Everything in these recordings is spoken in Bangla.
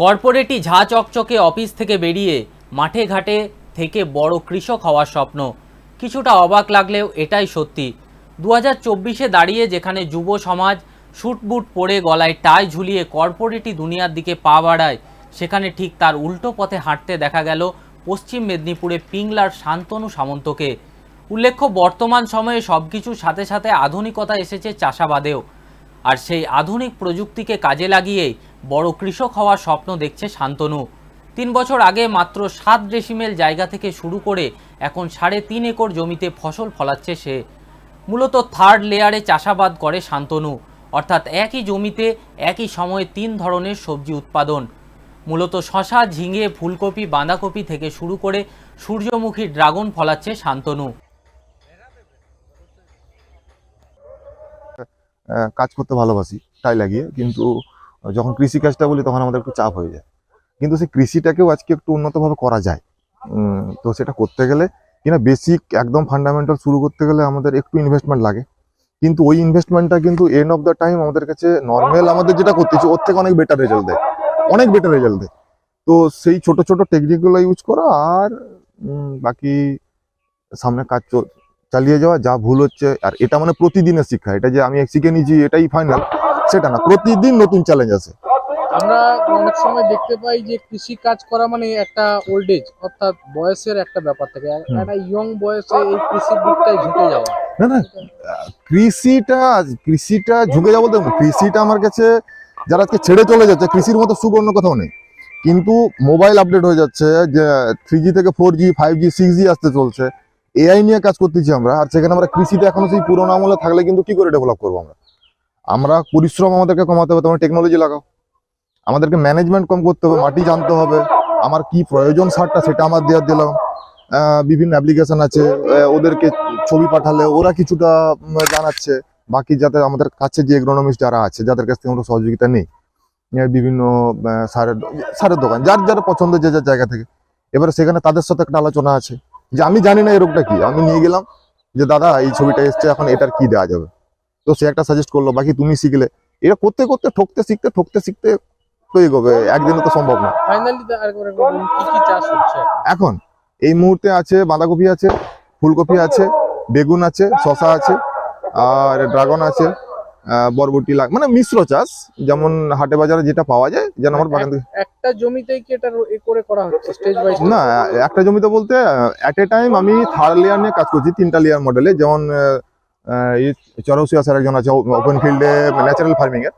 কর্পোরেটই ঝা চকচকে অফিস থেকে বেরিয়ে মাঠে ঘাটে থেকে বড় কৃষক হওয়ার স্বপ্ন। কিছুটা অবাক লাগলেও এটাই সত্যি। দু হাজার চব্বিশে দাঁড়িয়ে যেখানে যুব সমাজ শুটবুট পরে গলায় টাই ঝুলিয়ে কর্পোরেটই দুনিয়ার দিকে পা বাড়ায়, সেখানে ঠিক তার উল্টো পথে হাঁটতে দেখা গেল পশ্চিম মেদিনীপুরে পিংলার শান্তনু সামন্তকে। উল্লেখ্য, বর্তমান সময়ে সব কিছুর সাথে সাথে আধুনিকতা এসেছে চাষাবাদেও। আর সেই আধুনিক প্রযুক্তিকে কাজে লাগিয়েই বড় কৃষক হওয়ার স্বপ্ন দেখছে শান্তনু। তিন বছর আগে মাত্র সাত ডেসিমেল জায়গা থেকে শুরু করে এখন সাড়ে তিন একর জমিতে ফসল ফলাচ্ছে সে। মূলত থার্ড লেয়ারে চাষাবাদ করে শান্তনু। অর্থাৎ একই জমিতে একই সময়ে তিন ধরনের সবজি উৎপাদন। মূলত শশা, ঝিঙে, ফুলকপি, বাঁধাকপি থেকে শুরু করে সূর্যমুখী ড্রাগন ফলাচ্ছে শান্তনু। কাজ করতে ভালোবাসি, তাই লাগিয়ে। কিন্তু যখন কৃষি কাজটা বলি, তখন আমাদের একটু চাপ হয়ে যায়। কিন্তু সেই কৃষিটাকেও আজকে একটু উন্নতভাবে করা যায়। তো সেটা করতে গেলে কিনা বেসিক একদম ফান্ডামেন্টাল শুরু করতে গেলে আমাদের একটু ইনভেস্টমেন্ট লাগে। কিন্তু ওই ইনভেস্টমেন্টটা কিন্তু এন্ড অফ দ্য টাইম আমাদের কাছে নর্মাল আমাদের যেটা করতেছি ওর থেকে অনেক বেটার রেজাল্ট দেয়। অনেক বেটার রেজাল্ট দেয়। তো সেই ছোট ছোট টেকনিকগুলো ইউজ করা আর বাকি সামনে কাজ চালিয়ে যাওয়া যা ভুল হচ্ছে আর এটা মানে প্রতিদিনের শিক্ষা। এটা যে আমি শিখে নিয়েছি এটাই ফাইনাল সেটা না। প্রতিদিন নতুন চ্যালেঞ্জ আছে। আমরা অনেক সময় দেখতে পাই যে কৃষি কাজ করা মানে একটা ওল্ড এজ অর্থাৎ বয়সের একটা ব্যাপার থাকে। একটা ইয়ং বয়সে এই কৃষির দিকটায় ঝুঁকে যাওয়া। না না কৃষিটা কৃষিটা ঝুঁকে যাব তো কৃষিটা আমার কাছে যারা আজকে ছেড়ে চলে যাচ্ছে কৃষির মতো সুবর্ণ কোথাও নেই। কিন্তু মোবাইল আপডেট হয়ে যাচ্ছে যে থ্রি থেকে four G five G six G আসতে চলছে। এআই নিয়ে কাজ করতেছি আমরা, আর সেখানে আমরা কৃষিতে এখনও সেই পুরোনো আমলে থাকলে কিন্তু কি করে ডেভেলপ করব আমরা? আমরা পরিশ্রম আমাদেরকে কমাতে হবে, তোমার টেকনোলজি লাগাও। আমাদেরকে ম্যানেজমেন্ট কম করতে হবে, মাটি জানতে হবে, আমার কি প্রয়োজন সারটা সেটা আমার দেওয়ার দিলাম। বিভিন্ন অ্যাপ্লিকেশন আছে ওদেরকে ছবি পাঠালে ওরা কিছুটা জানাচ্ছে, বাকি যাতে আমাদের কাছে যে এগ্রোনমিস্ট যারা আছে, যাদের কাছ থেকে আমরা সহযোগিতা নেই বিভিন্ন সারের সারের দোকান, যার যার পছন্দ যে যার জায়গা থেকে। এবারে সেখানে তাদের সাথে একটা আলোচনা আছে। যে আমি জানি না এই রোগটা কি। আমি নিয়ে গেলাম যে দাদা এই ছবিটা এসছে এখন এটার কি দেওয়া যাবে? তো সে একটা সাজেস্ট করল বাকি তুমি শিখলে। এটা করতে করতে ঠকতে শিখতে ঠকতে শিখতে তো এগোবে একদিনে তো সম্ভব না। এখন? এই মুহূর্তে আছে বাঁধাকপি আছে ফুলকপি আছে বেগুন আছে শশা আছে আর ড্রাগন আছে। বরবটি লাগ মানে মিশ্র চাষ যেমন হাটে বাজারে যেটা পাওয়া যায় যেন আমার বাগান থেকে একটা জমিতেই কি এটা করে করা হচ্ছে স্টেজ বাই না একটা জমিতে বলতে অ্যাট এ টাইম আমি থার্ড লেয়ার নিয়ে কাজ করছি তিনটা লেয়ার মডেলে যেমন চরৌসিয়া স্যার একজন আছে ওপেন ফিল্ডে ন্যাচারাল ফার্মিং এর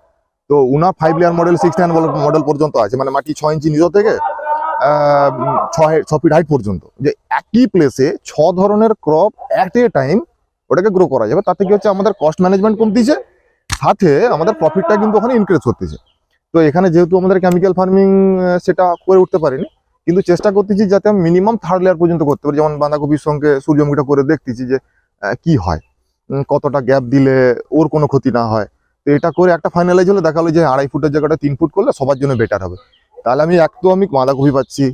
তো উনার five layer model six nine model পর্যন্ত আছে মানে মাটি ছয় ইঞ্চি নিচ থেকে ছয় ছ ফিট হাইট পর্যন্ত। যে একই প্লেসে ছ ধরনের ক্রপ অ্যাট এ টাইম ওটাকে গ্রো করা যাবে। তাতে কি হচ্ছে আমাদের কস্ট ম্যানেজমেন্ট কমতিছে সাথে আমাদের প্রফিটটা কিন্তু ওখানে ইনক্রিজ করতেছে। তো এখানে যেহেতু আমাদের কেমিক্যাল ফার্মিং সেটা করে উঠতে পারিনি, কিন্তু চেষ্টা করতেছি যাতে আমি মিনিমাম থার্ড লেয়ার পর্যন্ত করতে পারি। যেমন বাঁধাকপির সঙ্গে সূর্যমুখীটা করে দেখতেছি যে কি হয় কতটা গ্যাপ দিলে ওর কোনো ক্ষতি না হয়। তো এটা করে একটা ফাইনালাইজ হলে দেখা হলো যে আড়াই ফুটের জায়গাটা তিন ফুট করলে সবার জন্য বেটার হবে। তাহলে আমি এক তো আমি বাঁধাকপি পাচ্ছি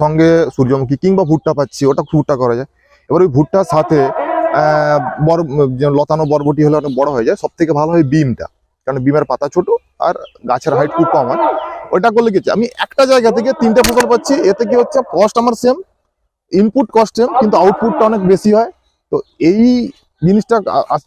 সঙ্গে সূর্যমুখী কিংবা ভুট্টা পাচ্ছি, ওটা ভুট্টা করা যায়। এবার ওই ভুট্টার সাথে লতানো বরবটি হলে অনেক বড় হয়ে যায় সব থেকে ভালো হয় বিমটা। কারণ বিমের পাতা ছোট আর গাছের হাইট খুব কম হয়। ওইটা করলে কি হচ্ছে, আমি একটা জায়গা থেকে তিনটা ফসল পাচ্ছি এতে কি হচ্ছে? কস্ট আমার সেম ইনপুট কস্ট সেম কিন্তু আউটপুটটা অনেক বেশি হয়। তো এই জিনিসটা